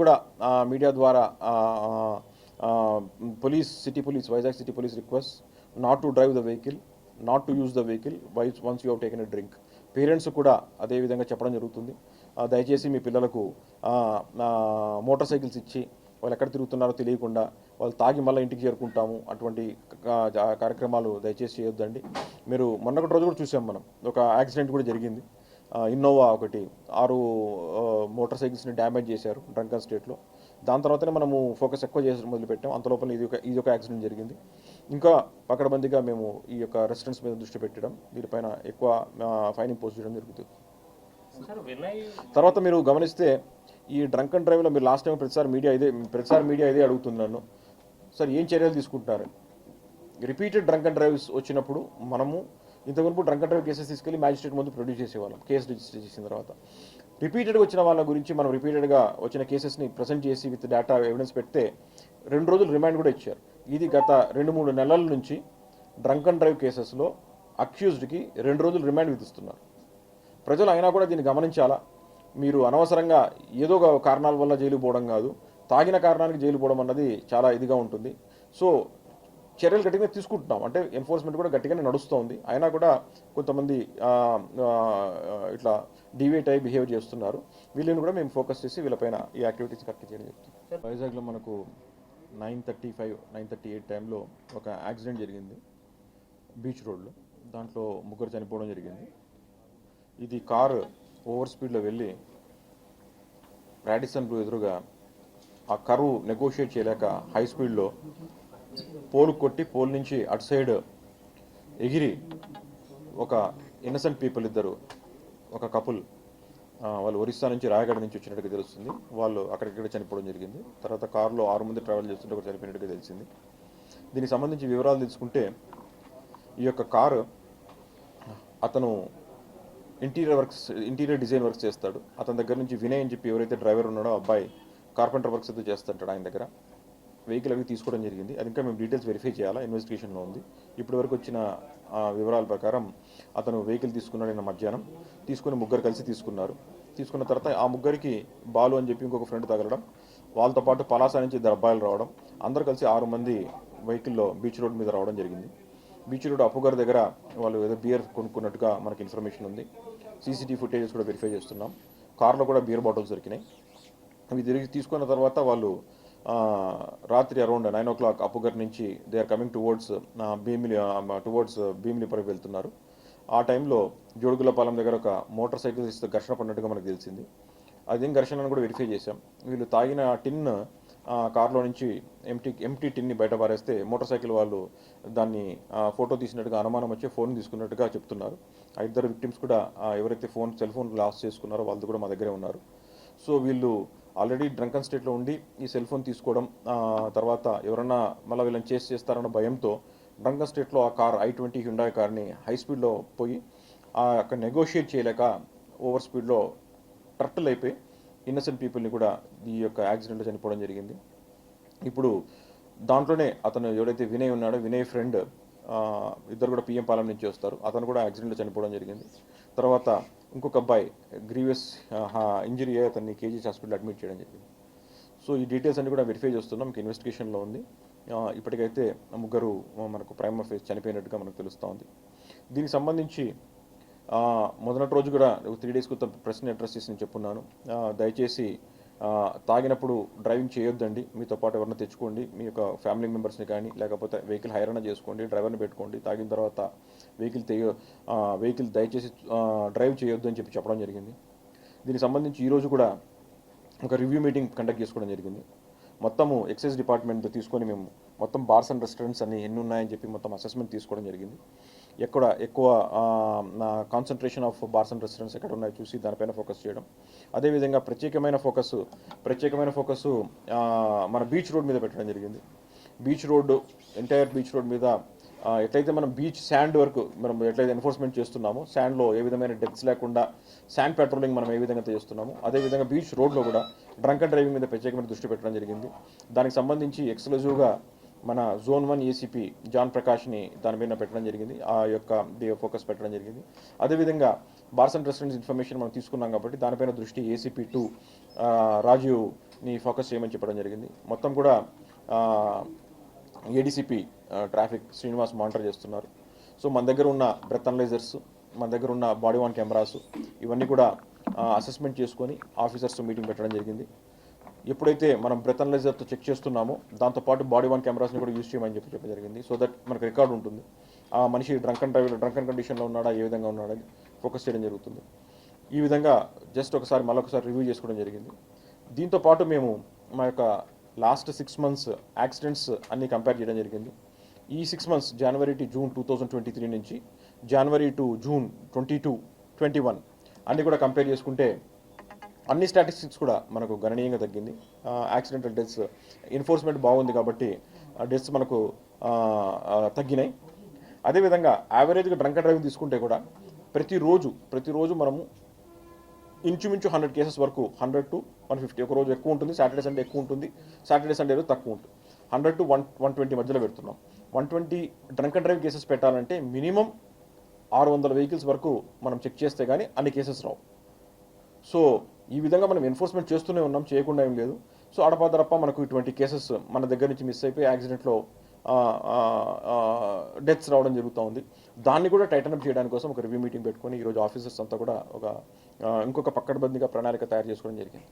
కూడా మీడియా ద్వారా police city police Vizag city police request not to drive the vehicle not to use the vehicle vice once you have taken a drink parents కూడా అదే విధంగా చెప్పడం జరుగుతుంది. దయచేసి మీ పిల్లలకు మోటార్ సైకిల్స్ ఇచ్చి వాళ్ళు ఎక్కడ తిరుగుతున్నారో తెలియకుండా వాళ్ళు తాగి మళ్ళీ ఇంటికి చేరుకుంటాము అటువంటి కార్యక్రమాలు దయచేసి చేయొద్దండి. మీరు మొన్నొకటి రోజు కూడా చూసాం మనం. ఒక యాక్సిడెంట్ కూడా జరిగింది. ఇన్నోవా ఒకటి ఆరు మోటార్ సైకిల్స్ని డ్యామేజ్ చేశారు డ్రంకన్ స్టేట్లో దాని తర్వాతనే మనము ఫోకస్ ఎక్కువ చేసి మొదలుపెట్టాం అంత లోపల ఇది ఒక ఇది ఒక యాక్సిడెంట్ జరిగింది. ఇంకా పకడ్బందీగా మేము ఈ యొక్క రెసిడెంట్స్ మీద దృష్టి పెట్టడం దీనిపైన ఎక్కువ ఫైన్ ఇంపోజ్ చేయడం జరుగుతుంది. తర్వాత మీరు గమనిస్తే ఈ డ్రంక్ అండ్ డ్రైవ్లో మీరు లాస్ట్ టైం ప్రతిసారి మీడియా ఇదే ప్రతిసారి మీడియా ఇదే అడుగుతుంది నన్ను. సార్ ఏం చర్యలు తీసుకుంటున్నారు? రిపీటెడ్ డ్రంక్ అండ్ డ్రైవ్స్ వచ్చినప్పుడు మనము ఇంతవరకు డ్రంక్ డ్రైవ్ కేసెస్ తీసుకెళ్ళి మ్యాజిస్ట్రేట్ ముందు ప్రొడ్యూస్ చేసేవాళ్ళం. కేసు రిజిస్టర్ చేసిన తర్వాత. రిపీటెడ్గా వచ్చిన వాళ్ళ గురించి మనం రిపీటెడ్గా వచ్చిన కేసెస్ని ప్రజెంట్ చేసి విత్ డేటా ఎవిడెన్స్ పెడితే రెండు రోజులు రిమాండ్ కూడా ఇచ్చారు. ఇది గత రెండు మూడు నెలల నుంచి డ్రంక్ అండ్ డ్రైవ్ కేసెస్లో అక్యూజ్డ్కి రెండు రోజులు రిమాండ్ విధిస్తున్నారు. ప్రజలు అయినా కూడా దీన్ని గమనించాలా? మీరు అనవసరంగా ఏదో ఒక కారణాల వల్ల జైలు పోవడం కాదు. తాగిన కారణానికి జైలు పోవడం అన్నది చాలా ఇదిగా ఉంటుంది. సో చర్యలు గట్టిగా తీసుకుంటున్నాం. అంటే ఎన్ఫోర్స్మెంట్ కూడా గట్టిగానే నడుస్తోంది. అయినా కూడా కొంతమంది ఆ, ఆ, ఇట్లా డివేట్ అయి బిహేవ్ చేస్తున్నారు. వీళ్ళని కూడా మేము ఫోకస్ చేసి వీళ్ళపైన ఈ యాక్టివిటీస్ కరెక్ట్ చేయడం చెప్తాం వైజాగ్లో మనకు nine thirty five nine thirty eight టైంలో ఒక యాక్సిడెంట్ జరిగింది. బీచ్ రోడ్లో. దాంట్లో ముగ్గురు చనిపోవడం జరిగింది. ఇది కారు ఓవర్ స్పీడ్లో వెళ్ళి రాడిసన్ బ్లూ ఎదురుగా ఆ కరువు నెగోషియేట్ చేయలేక హై స్పీడ్లో పోలు కొట్టి పోల్ నుంచి అటు సైడ్ ఎగిరి ఒక ఇన్నసెంట్ పీపుల్ ఇద్దరు ఒక కపుల్ వాళ్ళు ఒరిస్సా నుంచి రాయగడ నుంచి వచ్చినట్టుగా తెలుస్తుంది. వాళ్ళు అక్కడిక్కడ చనిపోవడం జరిగింది. తర్వాత కారులో ఆరు మంది ట్రావెల్ చేస్తుంటే ఒకటి చనిపోయినట్టుగా తెలిసింది. దీనికి సంబంధించి వివరాలు తెలుసుకుంటే ఈ యొక్క కారు అతను interior works interior design works చేస్తాడు. అతని దగ్గర నుంచి వినయ్ అని చెప్పి ఎవరైతే డ్రైవర్ ఉన్నాడో అబ్బాయి కార్పెంటర్ వర్క్స్ అయితే చేస్తుంటాడు ఆయన దగ్గర. వెహికల్ అవి తీసుకోవడం జరిగింది. అది ఇంకా మేము డీటెయిల్స్ వెరిఫై చేయాలా? ఇన్వెస్టిగేషన్లో ఉంది. ఇప్పటి వరకు వచ్చిన వివరాల ప్రకారం అతను వెహికల్ తీసుకున్నాడు నిన్న మధ్యాహ్నం. తీసుకుని ముగ్గురు కలిసి తీసుకున్నారు. తీసుకున్న తర్వాత ఆ ముగ్గురికి బాలు అని చెప్పి ఇంకొక ఫ్రెండ్ తగలడం వాళ్ళతో పాటు పలాస నుంచి ఇద్దరు అబ్బాయిలు రావడం అందరు కలిసి ఆరు మంది వెహికల్లో బీచ్ రోడ్ మీద రావడం జరిగింది. బీచ్ రోడ్ అప్పుగారి దగ్గర వాళ్ళు ఏదో బియర్ కొనుక్కున్నట్టుగా మనకి ఇన్ఫర్మేషన్ ఉంది. సీసీటీవీ ఫుటేజెస్ కూడా వెరిఫై చేస్తున్నాం. కార్లో కూడా బియర్ బాటిల్స్ దొరికినాయి. అవి తిరిగి తీసుకున్న తర్వాత వాళ్ళు రాత్రి around nine o'clock Appughar నుంచి they are coming towards Bheemili towards భీమిలిపరకు వెళ్తున్నారు. ఆ టైంలో జోడుగులపాలెం దగ్గర ఒక మోటార్ సైకిల్ ఇస్తే ఘర్షణ పడినట్టుగా మనకు తెలిసింది. అదేం ఘర్షణ అని కూడా వెరిఫై చేశాం. వీళ్ళు తాగిన టిన్ ఆ, కార్లో నుంచి ఎంటీ ఎంటీ టిన్ని బయట పారేస్తే మోటార్ సైకిల్ వాళ్ళు దాన్ని ఫోటో తీసినట్టుగా అనుమానం వచ్చి ఫోన్ తీసుకున్నట్టుగా చెప్తున్నారు. ఆ ఇద్దరు విక్టిమ్స్ కూడా ఎవరైతే ఫోన్ సెల్ ఫోన్ లాస్ చేసుకున్నారో వాళ్ళు కూడా మా దగ్గరే ఉన్నారు. సో వీళ్ళు ఆల్రెడీ డ్రంకన్ స్టేట్లో ఉండి ఈ సెల్ ఫోన్ తీసుకోవడం తర్వాత ఎవరన్నా మళ్ళీ వీళ్ళని చేసి చేస్తారన్న భయంతో డ్రంకన్ స్టేట్లో ఆ కార్ ఐ ట్వంటీ హ్యుండాయ్ కార్ని హై స్పీడ్లో పోయి ఆ అక్కడ నెగోషియేట్ చేయలేక ఓవర్ స్పీడ్లో టర్టల్ అయిపోయి ఇన్నసెంట్ పీపుల్ని కూడా ఈ యొక్క యాక్సిడెంట్లో చనిపోవడం జరిగింది. ఇప్పుడు దాంట్లోనే అతను ఎవడైతే వినయ్ ఉన్నాడో వినయ్ ఫ్రెండ్ ఇద్దరు కూడా పిఎం పాలెం నుంచి వస్తారు. అతను కూడా యాక్సిడెంట్లో చనిపోవడం జరిగింది. తర్వాత ఇంకొక అబ్బాయి గ్రీవియస్ ఇంజరీ అతన్ని కేజీస్ హాస్పిటల్ అడ్మిట్ చేయడం జరిగింది. సో ఈ డీటెయిల్స్ అన్ని కూడా వెరిఫై చేస్తున్నాం. మీకు ఇన్వెస్టిగేషన్లో ఉంది. ఇప్పటికైతే ముగ్గురు మనకు ప్రైమ్ ఫేస్ చనిపోయినట్టుగా మనకు తెలుస్తూ ఉంది. దీనికి సంబంధించి మొదటి రోజు కూడా త్రీ డేస్ క్రితం ప్రెస్ని అడ్రస్ చేసి నేను చెప్పున్నాను. దయచేసి తాగినప్పుడు డ్రైవింగ్ చేయొద్దండి. మీతో పాటు ఎవరైనా తెచ్చుకోండి. మీ యొక్క ఫ్యామిలీ మెంబర్స్ని కానీ లేకపోతే వెహికల్ హైర్ చేసుకోండి డ్రైవర్ని పెట్టుకోండి తాగిన తర్వాత వెహికల్ తెయ వెహికల్ దయచేసి డ్రైవ్ చేయొద్దు అని చెప్పి చెప్పడం జరిగింది. దీనికి సంబంధించి ఈరోజు కూడా ఒక రివ్యూ మీటింగ్ కండక్ట్ చేసుకోవడం జరిగింది. మొత్తము ఎక్సైజ్ డిపార్ట్మెంట్ తీసుకొని మేము మొత్తం బార్స్ అండ్ రెస్టారెంట్స్ అన్ని ఎన్ని ఉన్నాయని చెప్పి మొత్తం అసెస్మెంట్ తీసుకోవడం జరిగింది. ఎక్కడ ఎక్కువ concentration of bars and restaurants ఎక్కడ ఉన్నాయో చూసి దానిపైన ఫోకస్ చేయడం. అదేవిధంగా ప్రత్యేకమైన ఫోకస్ ప్రత్యేకమైన ఫోకస్ మన బీచ్ రోడ్ మీద పెట్టడం జరిగింది. Beach road entire beach road మీద ఎట్లయితే మనం బీచ్ శాండ్ వరకు మనం ఎట్లయితే ఎన్ఫోర్స్మెంట్ చేస్తున్నామో శాండ్లో ఏ విధమైన డెత్స్ లేకుండా శాండ్ పెట్రోలింగ్ మనం ఏ విధంగా చేస్తున్నామో అదేవిధంగా బీచ్ రోడ్లో కూడా డ్రంక్ డ్రైవింగ్ మీద ప్రత్యేకమైన దృష్టి పెట్టడం జరిగింది. దానికి సంబంధించి ఎక్స్క్లూజివ్గా మన జోన్ వన్ ఏసీపీ జాన్ ప్రకాష్ని దాని మీద పెట్టడం జరిగింది. ఆ యొక్క ఫోకస్ పెట్టడం జరిగింది. అదేవిధంగా బార్స్ అండ్ రెస్టారెంట్స్ ఇన్ఫర్మేషన్ మనం తీసుకున్నాం కాబట్టి దానిపైన దృష్టి ఏసీపీ టూ రాజీవ్ని ఫోకస్ చేయమని చెప్పడం జరిగింది. మొత్తం కూడా ఏడీసీపీ ట్రాఫిక్ శ్రీనివాస్ మానిటర్ చేస్తున్నారు. సో మన దగ్గర ఉన్న బ్రెత్ అనలైజర్స్ మన దగ్గర ఉన్న బాడీ వాన్ కెమెరాస్ ఇవన్నీ కూడా అసెస్మెంట్ చేసుకొని ఆఫీసర్స్ మీటింగ్ పెట్టడం జరిగింది. ఎప్పుడైతే మనం బ్రెత్ చెక్ చేస్తున్నామో దాంతోపాటు బాడీ వన్ కెమెరాస్ని కూడా యూజ్ చేయమని చెప్పి చెప్పడం జరిగింది. సో దట్ మనకు రికార్డు ఉంటుంది. ఆ మనిషి drunk and drive drunk and కండిషన్లో ఉన్నాడా ఏ విధంగా ఉన్నాడా అని ఫోకస్ చేయడం జరుగుతుంది. ఈ విధంగా జస్ట్ ఒకసారి మళ్ళొకసారి రివ్యూ చేసుకోవడం జరిగింది. దీంతో పాటు మేము మా యొక్క లాస్ట్ సిక్స్ మంత్స్ యాక్సిడెంట్స్ అన్నీ కంపేర్ చేయడం జరిగింది. ఈ six months January to June two thousand twenty three నుంచి January to June twenty two twenty one అన్నీ కూడా కంపేర్ చేసుకుంటే అన్ని స్టాటిస్టిక్స్ కూడా మనకు గణనీయంగా తగ్గింది. యాక్సిడెంటల్ డెత్స్ ఎన్ఫోర్స్మెంట్ బాగుంది కాబట్టి డెత్స్ మనకు తగ్గినాయి. అదేవిధంగా యావరేజ్గా డ్రంక్ డ్రైవింగ్ తీసుకుంటే కూడా ప్రతిరోజు ప్రతిరోజు మనము ఇంచుమించు హండ్రెడ్ కేసెస్ వరకు హండ్రెడ్ టు వన్ ఫిఫ్టీ ఒక రోజు ఎక్కువ ఉంటుంది సాటర్డే సండే ఎక్కువ ఉంటుంది సాటర్డే సండే రోజు తక్కువ ఉంటుంది. Hundred to one one twenty మధ్యలో పెడుతున్నాం. One twenty drunk and drive cases పెట్టాలంటే మినిమం ఆరు వందల వెహికల్స్ వరకు మనం చెక్ చేస్తే కానీ అన్ని కేసెస్ రావు. సో ఈ విధంగా మనం ఎన్ఫోర్స్మెంట్ చేస్తూనే ఉన్నాం చేయకుండా ఏం లేదు. సో అడపాదడప మనకు ఇటువంటి కేసెస్ మన దగ్గర నుంచి మిస్ అయిపోయి యాక్సిడెంట్లో డెత్స్ రావడం జరుగుతూ ఉంది. దాన్ని కూడా టైటన్ అప్ చేయడానికి కోసం ఒక రివ్యూ మీటింగ్ పెట్టుకొని ఈరోజు ఆఫీసర్స్ అంతా కూడా ఒక ఇంకొక పక్కడబందిగా ప్రణాళిక తయారు చేసుకోవడం జరిగింది.